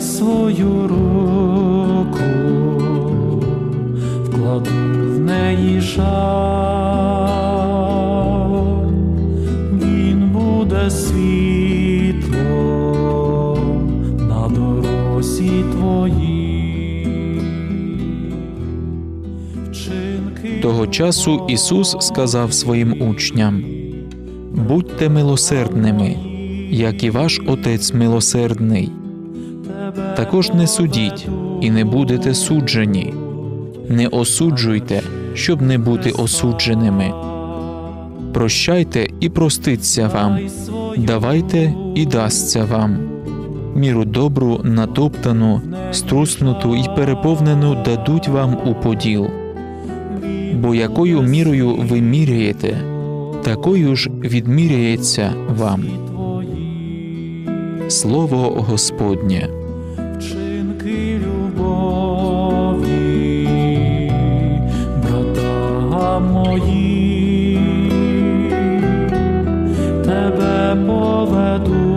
свою руку, вкладу в неї жаль, він буде світлом на дорозі твоїй. Того часу Ісус сказав своїм учням: Будьте милосердними, як і ваш Отець милосердний. Також не судіть і не будете суджені, не осуджуйте, щоб не бути осудженими. Прощайте і проститься вам, давайте і дасться вам. Міру добру, натоптану, струснуту і переповнену дадуть вам у поділ. Бо якою мірою ви міряєте, такою ж відміряється вам. Слово Господнє. Вчинки любові, брата мої, тебе поведу